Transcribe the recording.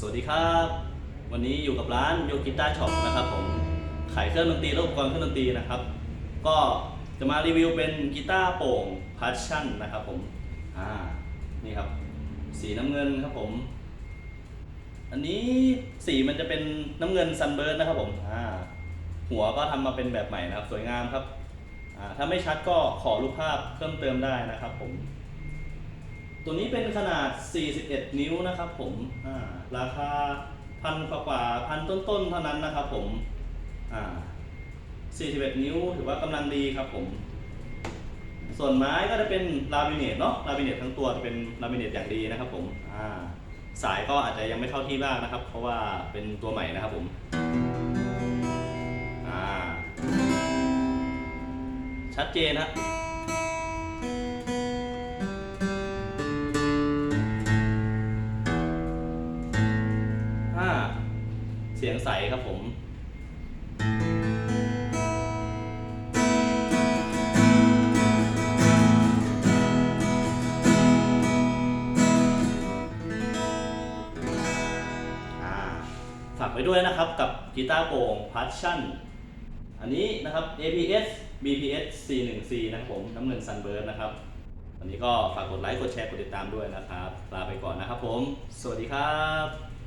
สวัสดีครับ วันนี้อยู่กับร้านโยกิต้าช็อปนะครับผมขายเครื่องดนตรีและอุปกรณ์เครื่องดนตรีนะครับ ก็จะมารีวิวเป็นกีตาร์โป่งพัชชั่นนะครับผมอ่านี่ครับ สีน้ำเงินครับผม อันนี้สีมันจะเป็นน้ำเงินซันเบิร์ดนะครับผมอ่าหัวก็ทำมาเป็นแบบใหม่นะครับ สวยงามครับอ่าถ้าไม่ชัดก็ขอรูปภาพเพิ่มเติมได้นะครับผม ตัวนี้เป็นขนาด 41 นิ้วนะครับผมอ่าราคาพันกว่าพันต้นๆ เท่านั้นนะครับผมอ่า41 นิ้วถือว่ากำลังดีครับผม ส่วนไม้ก็จะเป็นลามิเนตเนาะลามิเนตทั้งตัวจะเป็นลามิเนตอย่างดีนะครับผมอ่าสายก็อาจจะยังไม่เข้าที่บ้างนะครับ เพราะว่าเป็นตัวใหม่นะครับผมอ่าชัดเจนฮะ เสียงใสครับผมฝากไว้ด้วยนะครับกับกีตาร์โปร่งพัชชั่นอันนี้นะครับ APS BPS C1C นะครับผมน้ำเงินซันเบิร์ดนะครับวันนี้ก็ฝากกดไลค์ กดแชร์ กดติดตามด้วยนะครับ ลาไปก่อนนะครับผม สวัสดีครับ